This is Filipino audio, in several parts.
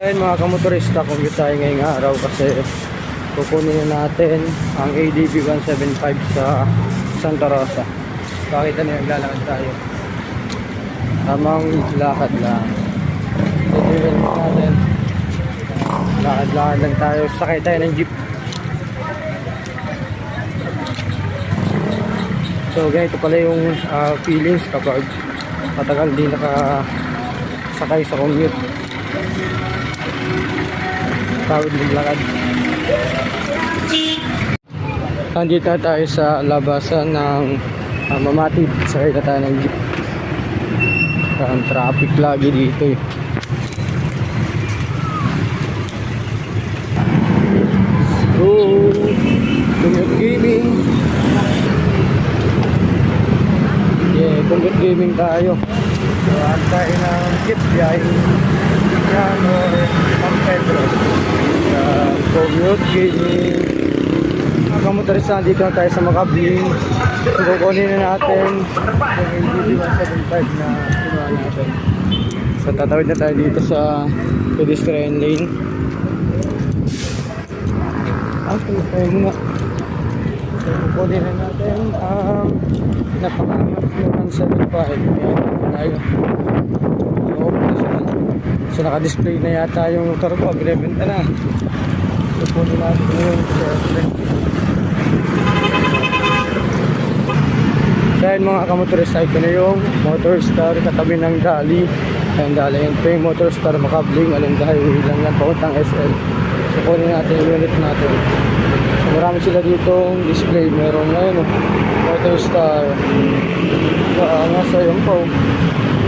Ayun mga kamotorista, commute tayo ngayong araw kasi kukunin na natin ang ADB 175 sa Santa Rosa. Bakit na yung lalakad tayo? Tamang lakad lang. Tutuloy natin. Lakad-lakad lang tayo. Sakay tayo ng jeep. So ganito pala yung ah, feelings kapag matagal di nakasakay sa commute. Tawid maglakad. Nandito na tayo sa labasan ng uh, Mamatid. Sakay na tayo ng jeep. Ang traffic lagi dito eh. Go! Commute Gaming! Yeah, gaming tayo. So, antay ng jeep biyahe yan or San Pedro. Yan, commute gaming. Mga kamotorista, dito na tayo sa Makabling. So, kukunin na natin yung AGV 175 na kinuha natin. So, tatawid na tayo dito sa pedestrian lane. Ah, tayo nga. So, kukunin na natin ang napakangat na 175. Ayan, tayo. So, open na siya. So, naka-display na yata yung motor ko. Binibenta na. So, kunin natin yung. So, ayun mga kamotorista, ito na yung Motorstar katabi ng Dali. Ayun, Dali. Yan po yung Motorstar Makabling. Along the highway lang yan, pautang SL. So, kunin natin yung unit natin. So, marami sila ditong display. Meron ngayon, oh, Motorstar. So, uh, nasa yung po.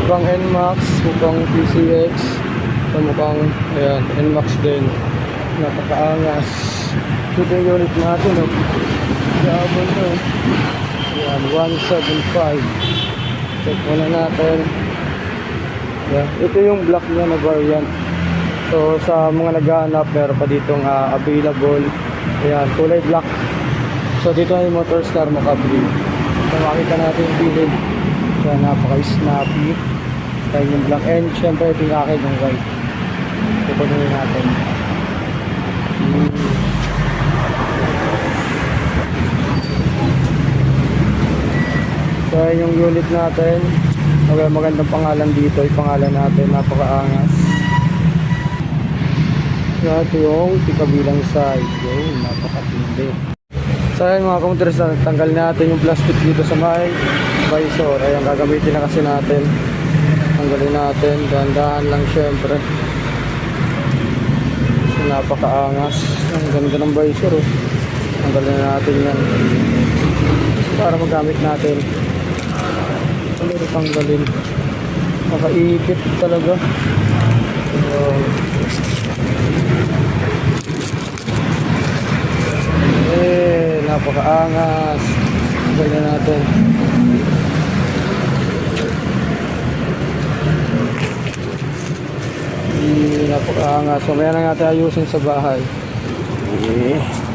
Mukhang NMAX, mukhang PCX. So, mukhang, ayan, NMAX din. Napakaangas. Yung unit natin, oh. Yabon to. Ayan, 175. Check muna natin. Ayan, ito yung black niya na variant. So, sa mga naghahanap, meron pa ditong ah, available. Ayan, kulay black. So, dito ay Motorstar Makabli. So, makita natin yung bilid. Ayan, napaka-snappy. Ayan yung black. And, syempre, ito yung akin white. Tutunin natin. Hmm. So, ayan yung unit natin. Okay, magandang pangalan dito. Yung pangalan natin, napakaangas. Ito yung tikabilang side. Yun, napakatindi. So, ayan mga kamotorista, tanggal natin yung plastic dito sa may visor. Ayan, gagamitin na kasi natin. Tanggalin natin. Dahan-dahan lang syempre. Napakaangas. Ang ganda ng visor. Oh. Tanggalin na natin yan. Para magamit natin. Ito tanggalin? Makaipit talaga. So, eh, napakaangas. Tanggalin natin. Napakaangas. So, maya na natin ayusin sa bahay. Eh.